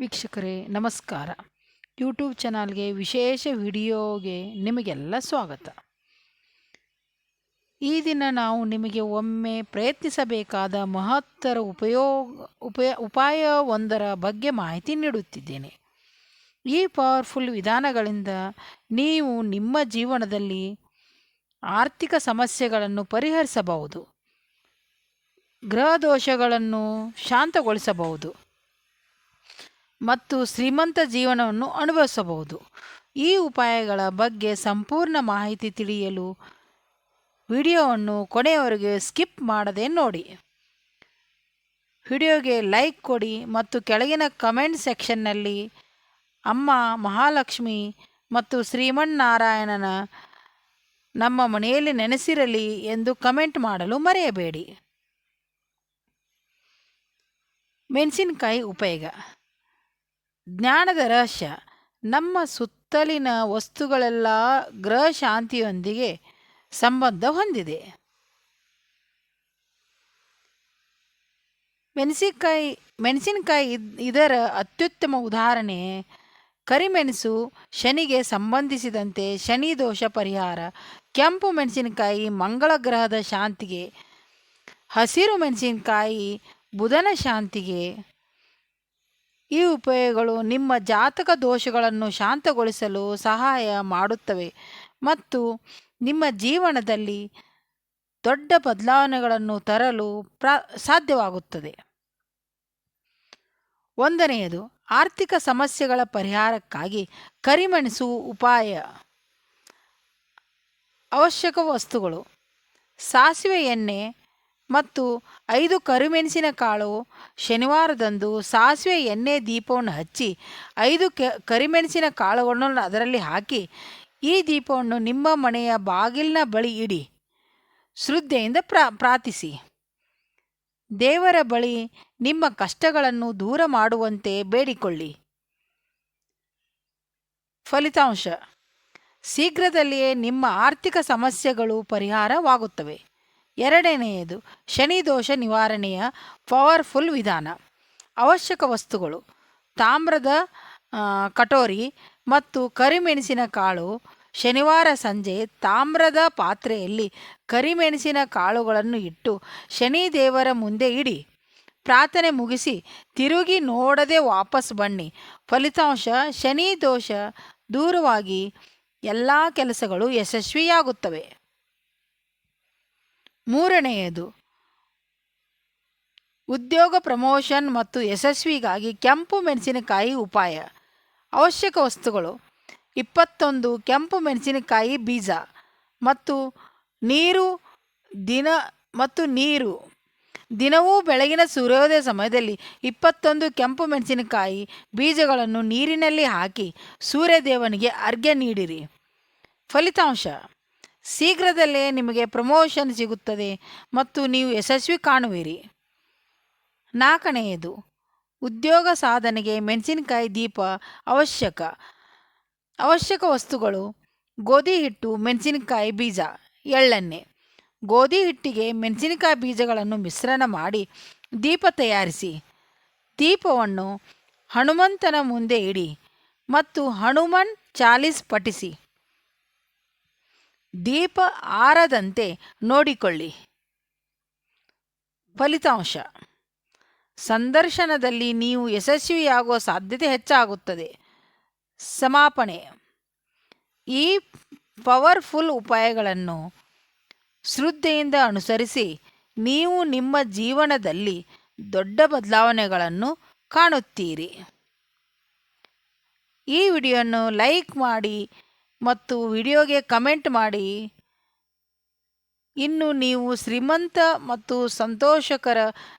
ವೀಕ್ಷಕರೇ, ನಮಸ್ಕಾರ. ಯೂಟ್ಯೂಬ್ ಚಾನಲ್ಗೆ ವಿಶೇಷ ವಿಡಿಯೋಗೆ ನಿಮಗೆಲ್ಲ ಸ್ವಾಗತ. ಈ ದಿನ ನಾವು ನಿಮಗೆ ಒಮ್ಮೆ ಪ್ರಯತ್ನಿಸಬೇಕಾದ ಮಹತ್ತರ ಉಪಯೋಗ ಉಪಯ ಉಪಾಯವೊಂದರ ಬಗ್ಗೆ ಮಾಹಿತಿ ನೀಡುತ್ತಿದ್ದೇನೆ. ಈ ಪವರ್ಫುಲ್ ವಿಧಾನಗಳಿಂದ ನೀವು ನಿಮ್ಮ ಜೀವನದಲ್ಲಿ ಆರ್ಥಿಕ ಸಮಸ್ಯೆಗಳನ್ನು ಪರಿಹರಿಸಬಹುದು. ಗ್ರಹ ದೋಷಗಳನ್ನು ಶಾಂತಗೊಳಿಸಬಹುದು. ಮತ್ತು ಶ್ರೀಮಂತ ಜೀವನವನ್ನು ಅನುಭವಿಸಬಹುದು. ಈ ಉಪಾಯಗಳ ಬಗ್ಗೆ ಸಂಪೂರ್ಣ ಮಾಹಿತಿ ತಿಳಿಯಲು ವಿಡಿಯೋವನ್ನು ಕೊನೆಯವರೆಗೆ ಸ್ಕಿಪ್ ಮಾಡದೆ ನೋಡಿ. ವಿಡಿಯೋಗೆ ಲೈಕ್ ಕೊಡಿ ಮತ್ತು ಕೆಳಗಿನ ಕಮೆಂಟ್ ಸೆಕ್ಷನ್ನಲ್ಲಿ ಅಮ್ಮ ಮಹಾಲಕ್ಷ್ಮಿ ಮತ್ತು ಶ್ರೀಮನ್ನಾರಾಯಣನ ನಮ್ಮ ಮನೆಯಲ್ಲಿ ನೆನೆಸಿರಲಿ ಎಂದು ಕಮೆಂಟ್ ಮಾಡಲು ಮರೆಯಬೇಡಿ. ಮೆಣಸಿನಕಾಯಿ ಉಪಯೋಗ. ಜ್ಞಾನದ ರಹಸ್ಯ. ನಮ್ಮ ಸುತ್ತಲಿನ ವಸ್ತುಗಳೆಲ್ಲ ಗ್ರಹ ಶಾಂತಿಯೊಂದಿಗೆ ಸಂಬಂಧ ಹೊಂದಿದೆ. ಮೆಣಸಿನಕಾಯಿ ಮೆಣಸಿನಕಾಯಿ ಇದರ ಅತ್ಯುತ್ತಮ ಉದಾಹರಣೆ, ಕರಿಮೆಣಸು ಶನಿಗೆ ಸಂಬಂಧಿಸಿದಂತೆ ಶನಿ ದೋಷ ಪರಿಹಾರ, ಕೆಂಪು ಮೆಣಸಿನಕಾಯಿ ಮಂಗಳ ಗ್ರಹದ ಶಾಂತಿಗೆ, ಹಸಿರು ಮೆಣಸಿನಕಾಯಿ ಬುಧನ ಶಾಂತಿಗೆ ಈ ಉಪಾಯಗಳು ನಿಮ್ಮ ಜಾತಕ ದೋಷಗಳನ್ನು ಶಾಂತಗೊಳಿಸಲು ಸಹಾಯ ಮಾಡುತ್ತವೆ ಮತ್ತು ನಿಮ್ಮ ಜೀವನದಲ್ಲಿ ದೊಡ್ಡ ಬದಲಾವಣೆಗಳನ್ನು ತರಲು ಪ್ರ, ಸಾಧ್ಯವಾಗುತ್ತದೆ. ಒಂದನೆಯದು, ಆರ್ಥಿಕ ಸಮಸ್ಯೆಗಳ ಪರಿಹಾರಕ್ಕಾಗಿ ಕರಿಮೆಣಸು ಉಪಾಯ ಅವಶ್ಯಕ ವಸ್ತುಗಳು. ಸಾಸಿವೆ ಎಣ್ಣೆ ಮತ್ತು ಐದು ಕರಿಮೆಣಸಿನ ಕಾಳು ಶನಿವಾರದಂದು ಸಾಸಿವೆ ಎಣ್ಣೆ ದೀಪವನ್ನು ಹಚ್ಚಿ ಐದು ಕೆ, ಕರಿಮೆಣಸಿನ ಕಾಳುಗಳನ್ನು ಅದರಲ್ಲಿ ಹಾಕಿ, ಈ ದೀಪವನ್ನು ನಿಮ್ಮ ಮನೆಯ ಬಾಗಿಲಿನ ಬಳಿ ಇಡಿ. ಶ್ರದ್ಧೆಯಿಂದ ಪ್ರಾ, ಪ್ರಾರ್ಥಿಸಿ. ದೇವರ ಬಳಿ ನಿಮ್ಮ ಕಷ್ಟಗಳನ್ನು ದೂರ ಮಾಡುವಂತೆ ಬೇಡಿಕೊಳ್ಳಿ. ಫಲಿತಾಂಶ. ಶೀಘ್ರದಲ್ಲಿಯೇ ನಿಮ್ಮ ಆರ್ಥಿಕ ಸಮಸ್ಯೆಗಳು ಪರಿಹಾರವಾಗುತ್ತವೆ. ಎರಡನೆಯದು ಶನಿ ದೋಷ ನಿವಾರಣೆಯ ಪವರ್ಫುಲ್ ವಿಧಾನ. ಅವಶ್ಯಕ ವಸ್ತುಗಳು, ತಾಮ್ರದ ಕಟೋರಿ ಮತ್ತು ಕರಿಮೆಣಸಿನ ಕಾಳು ಶನಿವಾರ ಸಂಜೆ ತಾಮ್ರದ ಪಾತ್ರೆಯಲ್ಲಿ ಕರಿಮೆಣಸಿನ ಕಾಳುಗಳನ್ನು ಇಟ್ಟು ಶನಿ ದೇವರ ಮುಂದೆ ಇಡಿ. ಪ್ರಾರ್ಥನೆ ಮುಗಿಸಿ ತಿರುಗಿ ನೋಡದೆ ವಾಪಸ್ ಬನ್ನಿ. ಫಲಿತಾಂಶ, ಶನಿ ದೋಷ ದೂರವಾಗಿ ಎಲ್ಲ ಕೆಲಸಗಳು ಯಶಸ್ವಿಯಾಗುತ್ತವೆ. ಮೂರನೆಯದು, ಉದ್ಯೋಗ ಪ್ರಮೋಷನ್ ಮತ್ತು ಯಶಸ್ವಿಗಾಗಿ ಕೆಂಪು ಮೆಣಸಿನಕಾಯಿ ಉಪಾಯ. ಅವಶ್ಯಕ ವಸ್ತುಗಳು, ಇಪ್ಪತ್ತೊಂದು, ಕೆಂಪು ಮೆಣಸಿನಕಾಯಿ ಬೀಜ ಮತ್ತು ನೀರು, ದಿನ ಮತ್ತು ನೀರು. ದಿನವೂ ಬೆಳಗಿನ ಸೂರ್ಯೋದಯ ಸಮಯದಲ್ಲಿ ಇಪ್ಪತ್ತೊಂದು, ಕೆಂಪು ಮೆಣಸಿನಕಾಯಿ ಬೀಜಗಳನ್ನು ನೀರಿನಲ್ಲಿ ಹಾಕಿ ಸೂರ್ಯದೇವನಿಗೆ ಅರ್ಘ್ಯ ನೀಡಿರಿ. ಫಲಿತಾಂಶ ಶೀಘ್ರದಲ್ಲೇ ನಿಮಗೆ ಪ್ರಮೋಷನ್ ಸಿಗುತ್ತದೆ ಮತ್ತು ನೀವು ಯಶಸ್ವಿ ಕಾಣುವಿರಿ. ನಾಲ್ಕನೆಯದು, ಉದ್ಯೋಗ ಸಾಧನೆಗೆ ಮೆಣಸಿನಕಾಯಿ ದೀಪ ಅವಶ್ಯಕ. ಅವಶ್ಯಕ ವಸ್ತುಗಳು, ಗೋಧಿ ಹಿಟ್ಟು, ಮೆಣಸಿನಕಾಯಿ ಬೀಜ. ಎಳ್ಳೆಣ್ಣೆ ಗೋಧಿ ಹಿಟ್ಟಿಗೆ ಮೆಣಸಿನಕಾಯಿ ಬೀಜಗಳನ್ನು ಮಿಶ್ರಣ ಮಾಡಿ ದೀಪ ತಯಾರಿಸಿ. ದೀಪವನ್ನು ಹನುಮಂತನ ಮುಂದೆ ಇಡಿ ಮತ್ತು ಹನುಮನ್ ಚಾಲೀಸ್ ಪಠಿಸಿ. ದೀಪ ಆರದಂತೆ ನೋಡಿಕೊಳ್ಳಿ. ಫಲಿತಾಂಶ. ಸಂದರ್ಶನದಲ್ಲಿ ನೀವು ಯಶಸ್ವಿಯಾಗುವ ಸಾಧ್ಯತೆ ಹೆಚ್ಚಾಗುತ್ತದೆ. ಸಮಾಪನೆ ಈ ಪವರ್ಫುಲ್ ಉಪಾಯಗಳನ್ನು ಶ್ರದ್ಧೆಯಿಂದ ಅನುಸರಿಸಿ ನೀವು ನಿಮ್ಮ ಜೀವನದಲ್ಲಿ ದೊಡ್ಡ ಬದಲಾವಣೆಗಳನ್ನು ಕಾಣುತ್ತೀರಿ. ಈ ವಿಡಿಯೋವನ್ನು ಲೈಕ್ ಮಾಡಿ ಮತ್ತು ವಿಡಿಯೋಗೆ ಕಮೆಂಟ್ ಮಾಡಿ. ಇನ್ನು ನೀವು ಶ್ರೀಮಂತ ಮತ್ತು ಸಂತೋಷಕರ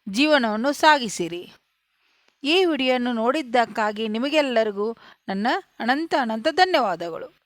ಜೀವನವನ್ನು ಸಾಗಿಸಿರಿ. ಈ ವಿಡಿಯೋವನ್ನು ನೋಡಿದ್ದಕ್ಕಾಗಿ ನಿಮಗೆಲ್ಲರಿಗೂ ನನ್ನ ಅನಂತ ಅನಂತ ಧನ್ಯವಾದಗಳು.